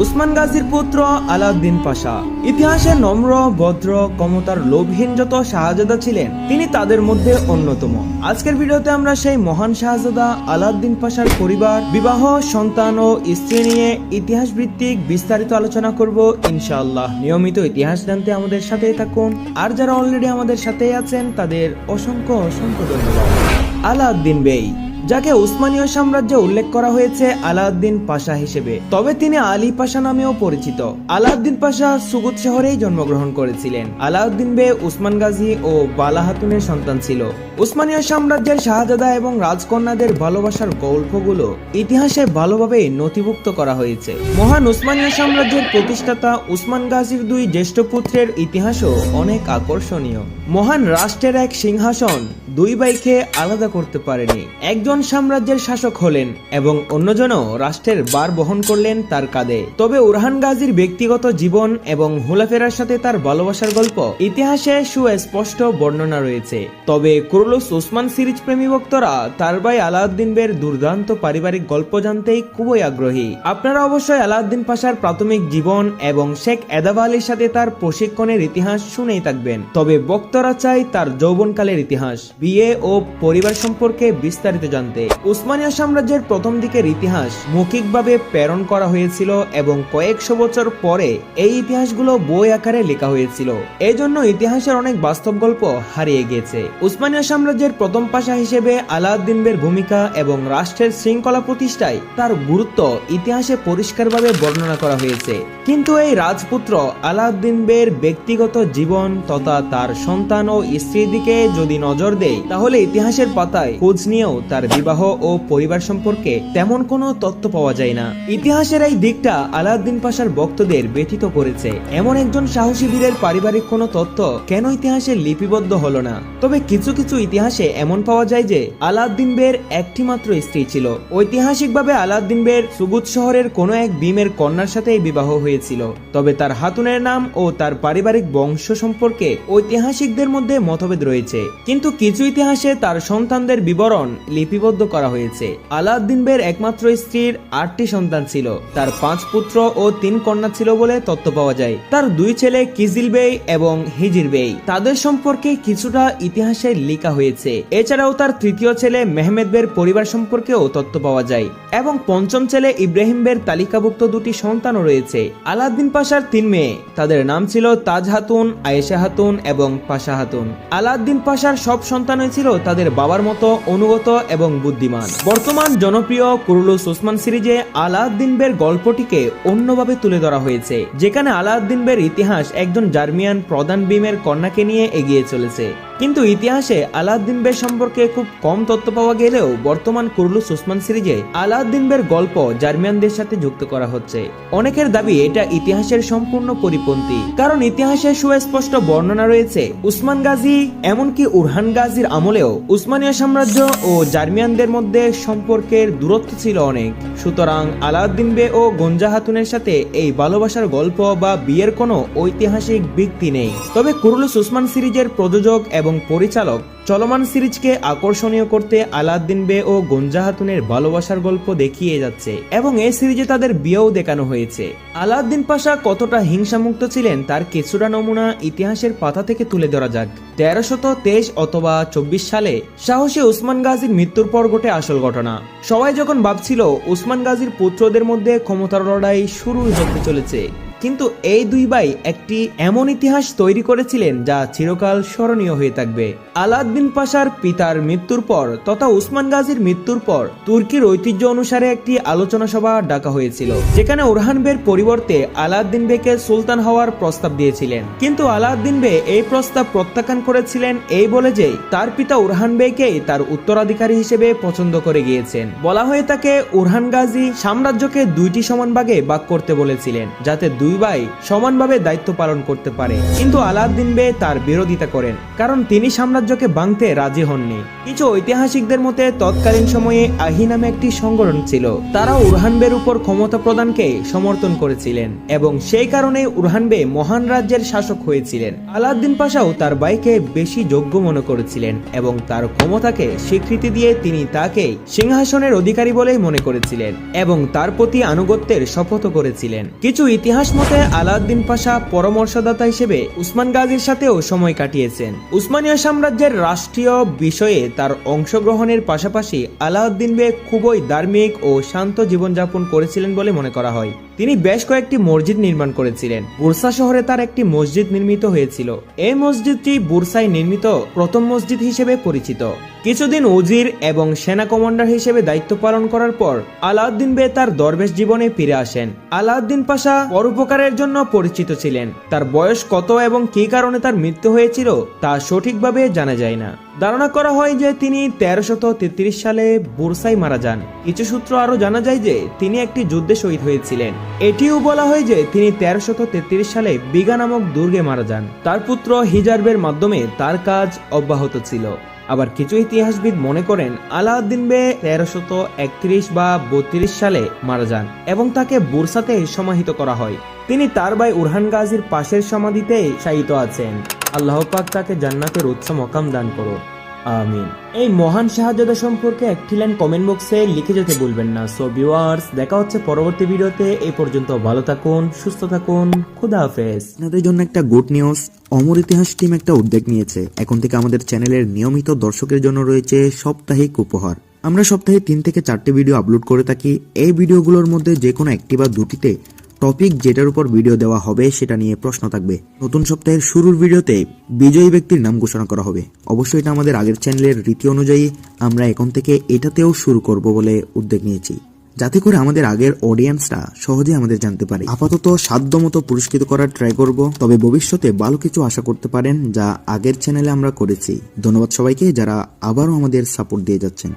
উসমান গাজীর পুত্র আলাউদ্দিন পাশা। ইতিহাসে নম্র, ভদ্র, ক্ষমতার লোভহীন যত শাহজাদা ছিলেন। তিনি তাদের মধ্যে অন্যতম। আজকের ভিডিওতে আমরা সেই মহান শাহজাদা আলাউদ্দিন পাশার পরিবার, বিবাহ, সন্তান ও স্ত্রী নিয়ে ইতিহাস ভিত্তিক বিস্তারিত আলোচনা করব ইনশাআল্লাহ। নিয়মিত ইতিহাস জানতে আমাদের সাথেই থাকুন। আর যারা অলরেডি আমাদের সাথেই আছেন, তাদের অসংখ্য অসংখ্য ধন্যবাদ। আলাউদ্দিন বেই। যাকে উসমানীয় সাম্রাজ্যে উল্লেখ করা হয়েছে আলাউদ্দিন পাশা হিসেবে। তবে তিনি আলী পাশা নামেও পরিচিত। আলাউদ্দিন পাশা সুগুত শহরেই জন্মগ্রহণ করেছিলেন। আলাউদ্দিন বে উসমান গাজী ও বালা হাতুনের সন্তান ছিল। উসমানীয় সাম্রাজ্যের শাহজাদা এবং রাজকন্যাদের ভালোবাসার গল্পগুলো ইতিহাসে ভালোভাবে নথিভুক্ত করা হয়েছে। মহান উসমানীয় সাম্রাজ্যের প্রতিষ্ঠাতা উসমান গাজীর দুই জ্যেষ্ঠ পুত্রের ইতিহাসও অনেক আকর্ষণীয়। মহান রাষ্ট্রের এক সিংহাসন দুই বাইকে আলাদা করতে পারেনি। একজন সাম্রাজ্যের শাসক হলেন এবং অন্যজনও রাষ্ট্রের বার বহন করলেন তার কাঁধে। তবে উরহান গাজীর ব্যক্তিগত জীবন এবং হুলাফেরার সাথে তার ভালোবাসার গল্প ইতিহাসে সুস্পষ্ট বর্ণনা রয়েছে। তবে কুরলুস উসমান সিরিজ প্রেমী ভক্তরা তার ভাই আলাউদ্দিন বের দুর্দান্ত পারিবারিক গল্প জানতেই খুবই আগ্রহী। আপনারা অবশ্যই আলাউদ্দিন পাশার প্রাথমিক জীবন এবং শেখ এদাব আলীর সাথে তার প্রশিক্ষণের ইতিহাস শুনেই থাকবেন। তবে বক্তরা চাই তার যৌবনকালের ইতিহাস, বিয়ে ও পরিবার সম্পর্কে বিস্তারিত জানতে উসমানীয় সাম্রাজ্যের প্রথম দিকের ইতিহাস মৌখিকভাবে প্রেরণ করা হয়েছিল এবং কয়েকশো বছর পরে এই ইতিহাসগুলো বই আকারে লেখা হয়েছিল। এই জন্য ইতিহাসের অনেক বাস্তব গল্প হারিয়ে গিয়েছে উসমানীয় সাম্রাজ্যের প্রথম পাশা হিসেবে আলাউদ্দিনের ভূমিকা এবং রাষ্ট্রের শৃঙ্খলা প্রতিষ্ঠায় তার গুরুত্ব ইতিহাসে পরিষ্কারভাবে বর্ণনা করা হয়েছে। কিন্তু এই রাজপুত্র আলাউদ্দিন বের ব্যক্তিগত জীবন তথা তার সন্তান ও স্ত্রীর দিকে যদি নজর দেয়, তাহলে ইতিহাসের পাতায় খোঁজ নিয়েও তার বিবাহ ও পরিবার সম্পর্কে তেমন কোনো তথ্য পাওয়া যায় না। ইতিহাসের এই দিকটা আলাউদ্দিন পাশার ভক্তদের ব্যথিত করেছে। এমন একজন সাহসী বীরের পারিবারিক কোনো তথ্য কেন ইতিহাসে লিপিবদ্ধ হলো না? তবে কিছু কিছু ইতিহাসে এমন পাওয়া যায় যে আলাউদ্দিন বের একটি মাত্র স্ত্রী ছিল। ঐতিহাসিকভাবে আলাউদ্দিন বের সুগুত শহরের কোনো এক ভীমের কন্যার সাথে বিবাহ হয়েছিল। তবে তার হাতুনের নাম ও তার পারিবারিক বংশ সম্পর্কে ঐতিহাসিকদের মধ্যে মতভেদ রয়েছে। কিন্তু কিছু ইতিহাসে তার সন্তানদের বিবরণ লিপিবদ্ধ করা হয়েছে। আলাউদ্দিন বের একমাত্র স্ত্রীর আটটি সন্তান ছিল। তার পাঁচ পুত্র ও তিন কন্যা ছিল বলে তথ্য পাওয়া যায়। তার দুই ছেলে কিজিল বেই এবং হিজির বেই। তাদের সম্পর্কে কিছুটা ইতিহাসে লেখা হয়েছে। এছাড়াও তার তৃতীয় ছেলে মেহমেদ বের পরিবার সম্পর্কেও তথ্য পাওয়া যায়। এবং পঞ্চম ছেলে ইব্রাহিম বের তালিকাভুক্ত দুটি সন্তানও রয়েছে। আলাউদ্দিন পাশার তিন মেয়ে। তাদের নাম ছিল তাজ হাতুন, আয়েশা হাতুন এবং পাশা হাতুন। আলাউদ্দিন পাশার সব সন্তানই ছিল তাদের বাবার মতো, অনুগত এবং বুদ্ধিমান। বর্তমান জনপ্রিয় কুরুলুস ওসমান সিরিজে আলাউদ্দিন বের গল্পটিকে অন্যভাবে তুলে ধরা হয়েছে, যেখানে আলাউদ্দিন বের ইতিহাস একজন জার্মিয়ান প্রধান বিমের কন্যাকে নিয়ে এগিয়ে চলেছে। কিন্তু ইতিহাসে আলাউদ্দিন বের সম্পর্কে খুব কম তথ্য পাওয়া গেলেও বর্তমান কুরলুস ওসমান সিরিজে আলাউদ্দিন বের গল্প জার্মিয়ানদের সাথে যুক্ত করা হচ্ছে। অনেকের দাবি এটা ইতিহাসের সম্পূর্ণ পরিপন্থী, কারণ ইতিহাসে সুস্পষ্ট বর্ণনা রয়েছে, উসমান গাজী এমনকি উরহান গাজীর আমলেও উসমানীয় সাম্রাজ্য ও জার্মিয়ানদের মধ্যে সম্পর্কের দূরত্ব ছিল অনেক। সুতরাং আলাউদ্দিন বে ও গঞ্জা হাতুনের সাথে এই ভালোবাসার গল্প বা বিয়ের কোনো ঐতিহাসিক ভিত্তি নেই। তবে কুরুলুস উসমান সিরিজের প্রযোজক এবং পরিচালক চলমান সিরিজকে আকর্ষণীয় করতে আলাউদ্দিন বে ও গঞ্জা হাতুনের ভালোবাসার গল্প দেখিয়ে যাচ্ছে এবং এই সিরিজে তাদের বিয়েও দেখানো হয়েছে। আলাউদ্দিন পাশা কতটা হিংসামুক্ত ছিলেন তার কিছুটা নমুনা ইতিহাসের পাতা থেকে তুলে ধরা যাক। তেরোশত তেইশ অথবা চব্বিশ সালে সাহসী উসমান গাজীর মৃত্যুর পর ঘটে আসল ঘটনা। সবাই যখন ভাবছিল, উসমান গাজীর পুত্রদের মধ্যে ক্ষমতার লড়াই শুরু হতে চলেছে। কিন্তু এই দুই ভাই একটি এমন ইতিহাস তৈরি করেছিলেন যা চিরকাল স্মরণীয় হয়ে থাকবে। আলাউদ্দিন পাশার পিতার মৃত্যুর পর তথা উসমান গাজীর মৃত্যুর পর তুর্কির ঐতিহ্য অনুসারে একটি আলোচনা সভা ডাকা হয়েছিল, যেখানে উরহান বের পরিবর্তে আলাউদ্দিন বেকে সুলতান হওয়ার প্রস্তাব দিয়েছিলেন। কিন্তু আলাউদ্দিন বে এই প্রস্তাব প্রত্যাখ্যান করেছিলেন এই বলে যে তার পিতা উরহান বেকেই তার উত্তরাধিকারী হিসেবে পছন্দ করে গিয়েছেন। বলা হয়ে তাকে উরহান গাজী সাম্রাজ্যকে দুইটি সমান ভাগে ভাগ করতে বলেছিলেন, যাতে দুই দুই ভাই সমানভাবে দায়িত্ব পালন করতে পারে। কিন্তু আলাউদ্দিন বে তার বিরোধিতা করেন। কারণ তিনি সাম্রাজ্যকে ভাঙতে রাজি হননি। কিছু ঐতিহাসিকদের মতে, তৎকালীন সময়ে আহি নামে একটি সংগঠন ছিল। তারা উরহানবের উপর ক্ষমতা প্রদানকে সমর্থন করেছিলেন এবং সেই কারণে উরহানবে মহান রাজ্যের শাসক হয়েছিলেন। আলাউদ্দিন পাশাও তার ভাইকে বেশি যোগ্য মনে করেছিলেন এবং তার ক্ষমতাকে স্বীকৃতি দিয়ে তিনি তাকে সিংহাসনের অধিকারী বলেই মনে করেছিলেন এবং তার প্রতি আনুগত্যের শপথ করেছিলেন। কিছু ইতিহাস মতে, আলাউদ্দিন পাশা পরামর্শদাতা হিসেবে উসমান গাজীর সাথেও সময় কাটিয়েছেন। উসমানীয় সাম্রাজ্যের রাষ্ট্রীয় বিষয়ে তার অংশগ্রহণের পাশাপাশি আলাউদ্দিন বে খুবই ধার্মিক ও শান্ত জীবনযাপন করেছিলেন বলে মনে করা হয়। তিনি বেশ কয়েকটি মসজিদ নির্মাণ করেছিলেন। বুরসা শহরে তার একটি মসজিদ নির্মিত হয়েছিল। এই মসজিদটি বুরসায় নির্মিত প্রথম মসজিদ হিসেবে পরিচিত। কিছুদিন উজির এবং সেনা কমান্ডার হিসেবে দায়িত্ব পালন করার পর আলাউদ্দিন বে তার দরবেশ জীবনে ফিরে আসেন। আলাউদ্দিন পাশা পরোপকারের জন্য পরিচিত ছিলেন। তার বয়স কত এবং কী কারণে তার মৃত্যু হয়েছিল তা সঠিকভাবে জানা যায় না। ধারণা করা হয় যে তিনি তেরোশত তেত্রিশ সালে বুরসাই মারা যান। কিছু সূত্র আরও জানা যায় যে তিনি একটি যুদ্ধে শহীদ হয়েছিলেন। এটিও বলা হয় যে তিনি তেরোশত তেত্রিশ সালে বিগা নামক দুর্গে মারা যান। তার পুত্র হিজারবের মাধ্যমে তার কাজ অব্যাহত ছিল। আবার কিছু ইতিহাসবিদ মনে করেন আলাউদ্দিন বে তেরোশত একত্রিশ বা বত্রিশ সালে মারা যান এবং তাকে বুরসাতে সমাহিত করা হয়। তিনি তার ভাই উরহান গাজীর পাশের সমাধিতে শায়িত আছেন। আল্লাহ পাক তাকে জান্নাতের উচ্চ মকাম দান করো আমিন। এই মহান শাহজাদা সম্পর্কে একটি লাইন কমেন্ট বক্সে লিখে যেতে ভুলবেন না। সো ভিউয়ার্স দেখা হচ্ছে পরবর্তী ভিডিওতে। এই পর্যন্ত ভালো থাকুন, সুস্থ থাকুন। খুদা হাফেজ। আপনাদের জন্য একটা গুড নিউজ অমর ইতিহাস টিম একটা উদ্যোগ নিয়েছে। এখন থেকে আমাদের চ্যানেলের নিয়মিত দর্শকের জন্য রয়েছে সাপ্তাহিক উপহার। আমরা সপ্তাহে তিন থেকে চারটি ভিডিও আপলোড করে থাকি। এই ভিডিওগুলোর মধ্যে যে কোনো একটি বা দুটিতে টপিক যেটার উপর ভিডিও দেওয়া হবে সেটা নিয়ে প্রশ্ন থাকবে। নতুন সপ্তাহের শুরুর ভিডিওতে বিজয়ী ব্যক্তির নাম ঘোষণা করা হবে। অবশ্যই এটা আমাদের আগের চ্যানেলের রীতি অনুযায়ী আমরা এখন থেকে এটাতেও শুরু করব বলে উদ্যোগ নিয়েছি। যাতে করে আমাদের আগের অডিয়েন্সরা সহজে আমাদের জানতে পারে। আপাতত সাধ্য মতো পুরস্কৃত করার ট্রাই করব, তবে ভবিষ্যতে ভালো কিছু আশা করতে পারেন যা আগের চ্যানেলে আমরা করেছি। ধন্যবাদ সবাইকে যারা আবারও আমাদের সাপোর্ট দিয়ে যাচ্ছেন।